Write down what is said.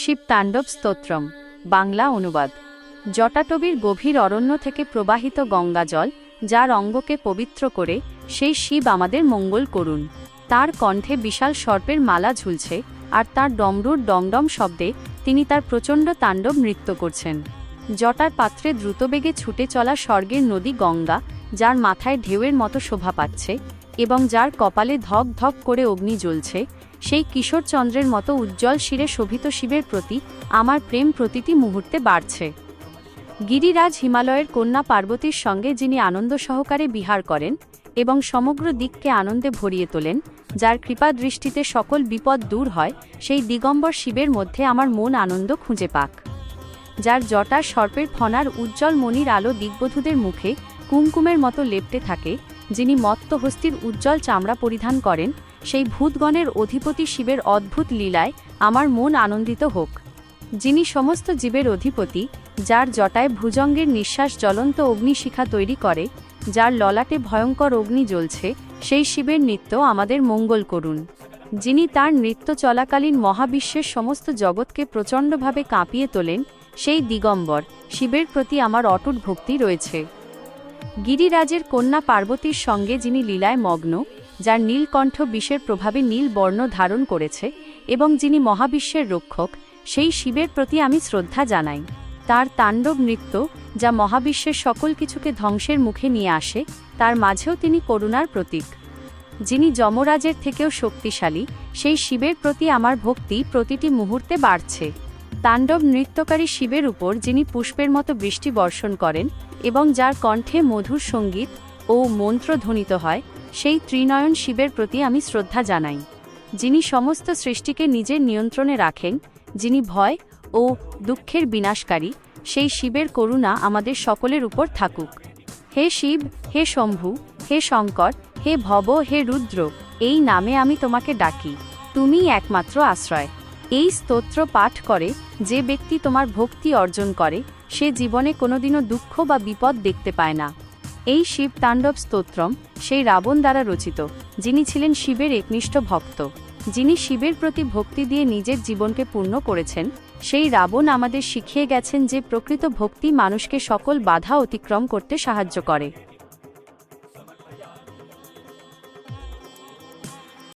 শিব তাণ্ডব স্তোত্রম। বাংলা অনুবাদ। জটাটবির গভীর অরণ্য থেকে প্রবাহিত গঙ্গা জল যার অঙ্গকে পবিত্র করে সেই শিব আমাদের মঙ্গল করুন। তার কণ্ঠে বিশাল সর্পের মালা ঝুলছে আর তার ডমরুর ডমডম শব্দে তিনি তার প্রচণ্ড তাণ্ডব নৃত্য করছেন। জটার পাত্রে দ্রুতবেগে ছুটে চলা স্বর্গের নদী গঙ্গা, যার মাথায় ঢেউয়ের মতো শোভা পাচ্ছে এবং যার কপালে ধক ধক করে অগ্নি জ্বলছে সেই কিশোর চন্দ্রের মতো উজ্জ্বল শিরে শোভিত শিবের প্রতি আমার প্রেম প্রতিটি মুহূর্তে বাড়ছে। গিরিরাজ হিমালয়ের কন্যা পার্বতীর সঙ্গে যিনি আনন্দ সহকারে বিহার করেন এবং সমগ্র দিককে আনন্দে ভরিয়ে তোলেন, যার কৃপা দৃষ্টিতে সকল বিপদ দূর হয়, সেই দিগম্বর শিবের মধ্যে আমার মন আনন্দ খুঁজে পাক। যার জটা সর্পের ফনার উজ্জ্বল মনির আলো দিগ্বধূদের মুখে কুমকুমের মতো লেপটে থাকে, যিনি মত্ত হস্তির উজ্জ্বল চামড়া পরিধান করেন সেই ভূতগণের অধিপতি শিবের অদ্ভুত লীলায় আমার মন আনন্দিত হোক। যিনি সমস্ত জীবের অধিপতি, যার জটায় ভুজঙ্গের নিঃশ্বাস জ্বলন্ত অগ্নিশিখা তৈরি করে, যার ললাটে ভয়ঙ্কর অগ্নি জ্বলছে, সেই শিবের নৃত্য আমাদের মঙ্গল করুন। যিনি তার নৃত্য চলাকালীন মহাবিশ্বের সমস্ত জগৎকে প্রচণ্ডভাবে কাঁপিয়ে তোলেন, সেই দিগম্বর শিবের প্রতি আমার অটুট ভক্তি রয়েছে। গিরিরাজের কন্যা পার্বতীর সঙ্গে যিনি লীলায় মগ্ন যার নীলকণ্ঠ বিষের প্রভাবে নীল বর্ণ ধারণ করেছে এবং যিনি মহাবিশ্বের রক্ষক, সেই শিবের প্রতি আমি শ্রদ্ধা জানাই। তার তাণ্ডব নৃত্য, যা মহাবিশ্বের সকল কিছুকে ধ্বংসের মুখে নিয়ে আসে, তার মাঝেও তিনি করুণার প্রতীক। যিনি যমরাজের থেকেও শক্তিশালী, সেই শিবের প্রতি আমার ভক্তি প্রতিটি মুহূর্তে বাড়ছে। তাণ্ডব নৃত্যকারী শিবের উপর যিনি পুষ্পের মতো বৃষ্টি বর্ষণ করেন এবং যার কণ্ঠে মধুর সংগীত ও মন্ত্র ধ্বনিত হয় সেই ত্রিনয়ন শিবের প্রতি আমি শ্রদ্ধা জানাই, যিনি সমস্ত সৃষ্টিকে নিজের নিয়ন্ত্রণে রাখেন, যিনি ভয় ও দুঃখের বিনাশকারী, সেই শিবের করুণা আমাদের সকলের উপর থাকুক। হে শিব, হে শম্ভু, হে শঙ্কর, হে ভব, হে রুদ্র, এই নামে আমি তোমাকে ডাকি, তুমিই একমাত্র আশ্রয়। এই স্তোত্র পাঠ করে যে ব্যক্তি তোমার ভক্তি অর্জন করে, সে জীবনে কোনোদিনও দুঃখ বা বিপদ দেখতে পায় না। এই শিব তাণ্ডব স্তোত্রম সেই রাবণ দ্বারা রচিত, যিনি ছিলেন শিবের একনিষ্ঠ ভক্ত। যিনি শিবের প্রতি ভক্তি দিয়ে নিজের জীবনকে পূর্ণ করেছেন, সেই রাবণ আমাদের শিখিয়ে গেছেন যে প্রকৃত ভক্তি মানুষকে সকল বাধা অতিক্রম করতে সাহায্য করে।